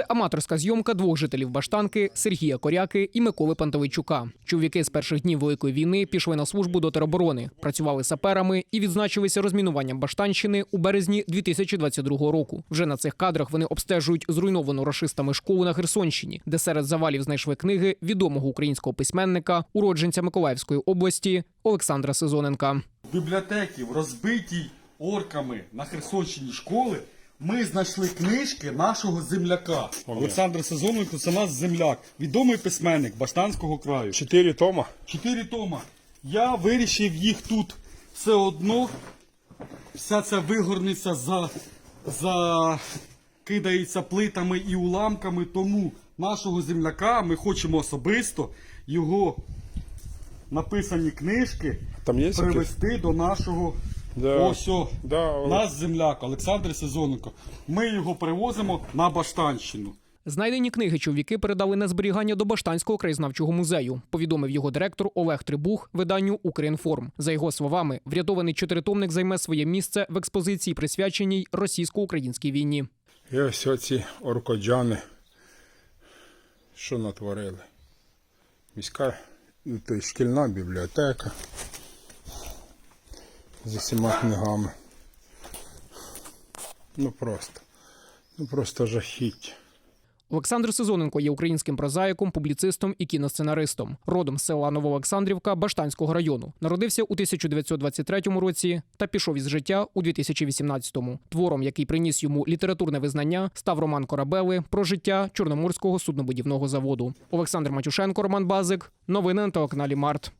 Це аматорська зйомка двох жителів Баштанки Сергія Коряки і Миколи Пантовичука. Чоловіки з перших днів великої війни пішли на службу до тероборони, працювали саперами і відзначилися розмінуванням Баштанщини у березні 2022 року. Вже на цих кадрах вони обстежують зруйновану рашистами школу на Херсонщині, де серед завалів знайшли книги відомого українського письменника, уродженця Миколаївської області Олександра Сезоненка. бібліотеки в розбитій орками на Херсонщині школи ми знайшли книжки нашого земляка. Олександр Сезоненко це наш земляк, відомий письменник Баштанського краю. Чотири тома. Чотири тома. Я вирішив їх тут все одно. Вся ця вигорниця за, за кидається плитами і уламками. Тому нашого земляка ми хочемо особисто його написані книжки Там є якісь? до нашого Да. ось о, Да, наш земляк Олександр Сезоненко. Ми його привозимо на Баштанщину. Знайдені книги чоловіки передали на зберігання до Баштанського краєзнавчого музею. Повідомив його директор Олег Трибух виданню Укрінформ. За його словами, врятований чотиритомник займе своє місце в експозиції, присвяченій російсько-українській війні. І ось оці оркоджани, що натворили. Міська ну, то шкільна бібліотека з усіма книгами. Ну просто. Ну просто жахіття. Олександр Сезоненко є українським прозаїком, публіцистом і кіносценаристом. Родом з села Новоолександрівка Баштанського району. Народився у 1923 році та пішов із життя у 2018-му. Твором, який приніс йому літературне визнання, став роман Корабели про життя Чорноморського суднобудівного заводу. Олександр Матюшенко, Роман Базик. Новини на телеканалі Март.